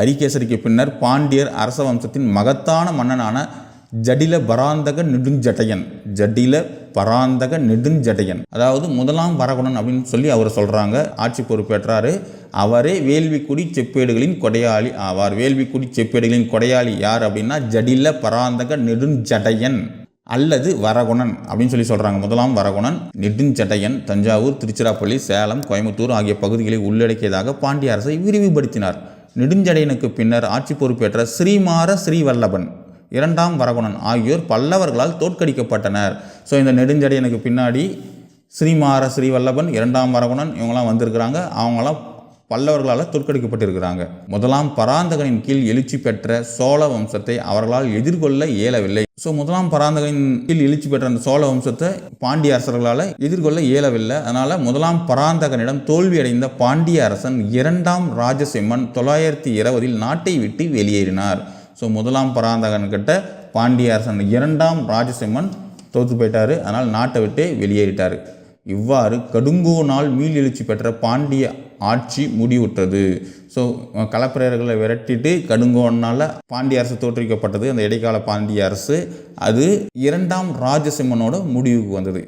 அரிகேசரிக்கு பின்னர் பாண்டியர் அரச வம்சத்தின் மகத்தான மன்னனான ஜடில பராந்தக நெடுஞ்சடையன் ஜடில பராந்தக நெடுஞ்சடையன். அதாவது முதலாம் வரகுணன் அப்படின்னு சொல்லி அவர் சொல்கிறாங்க ஆட்சி பொறுப்பேற்றாரு. அவரே வேள்விக்குடி செப்பேடுகளின் கொடையாளி ஆவார். வேள்விக்குடி செப்பேடுகளின் கொடையாளி யார் அப்படின்னா ஜடில பராந்தக நெடுஞ்சடையன் அல்லது வரகுணன் அப்படின்னு சொல்லி சொல்கிறாங்க முதலாம் வரகுணன் நெடுஞ்சடையன் தஞ்சாவூர் திருச்சிராப்பள்ளி சேலம் கோயம்புத்தூர் ஆகிய பகுதிகளை உள்ளடக்கியதாக பாண்டிய அரசை விரிவுபடுத்தினார். நெடுஞ்சடையனுக்கு பின்னர் ஆட்சி பொறுப்பேற்ற ஸ்ரீமார ஸ்ரீவல்லபன் இரண்டாம் வரகுணன் ஆகியோர் பல்லவர்களால் தோற்கடிக்கப்பட்டனர். ஸோ இந்த நெடுஞ்சடையனுக்கு பின்னாடி ஸ்ரீமார ஸ்ரீவல்லபன் இரண்டாம் வரகுணன் இவங்களாம் வந்திருக்கிறாங்க. அவங்களாம் பல்லவர்களால் தோற்கடிக்கப்பட்டிருக்கிறாங்க. முதலாம் பராந்தகனின் கீழ் எழுச்சி பெற்ற சோழ வம்சத்தை அவர்களால் எதிர்கொள்ள இயலவில்லை. ஸோ முதலாம் பராந்தகனின் கீழ் எழுச்சி பெற்ற அந்த சோழ வம்சத்தை பாண்டிய அரசர்களால் எதிர்கொள்ள இயலவில்லை. அதனால் முதலாம் பராந்தகனிடம் தோல்வியடைந்த பாண்டிய அரசன் இரண்டாம் ராஜசிம்மன் தொள்ளாயிரத்தி இருபதில் நாட்டை விட்டு வெளியேறினார். ஸோ முதலாம் பராந்தகன் கிட்ட பாண்டிய அரசன் இரண்டாம் ராஜசிம்மன் தோற்று போயிட்டார். அதனால் நாட்டை விட்டு வெளியேறிட்டார். இவ்வாறு கடுங்கோ நாள் மீள் எழுச்சி பெற்ற பாண்டிய ஆட்சி முடிவுற்றது. ஸோ களப்பிரர்களை விரட்டிட்டு கடுங்கோனால் பாண்டிய அரசு தோற்றுவிக்கப்பட்டது. அந்த இடைக்கால பாண்டிய அரசு அது இரண்டாம் ராஜசிம்மனோட முடிவுக்கு வந்தது.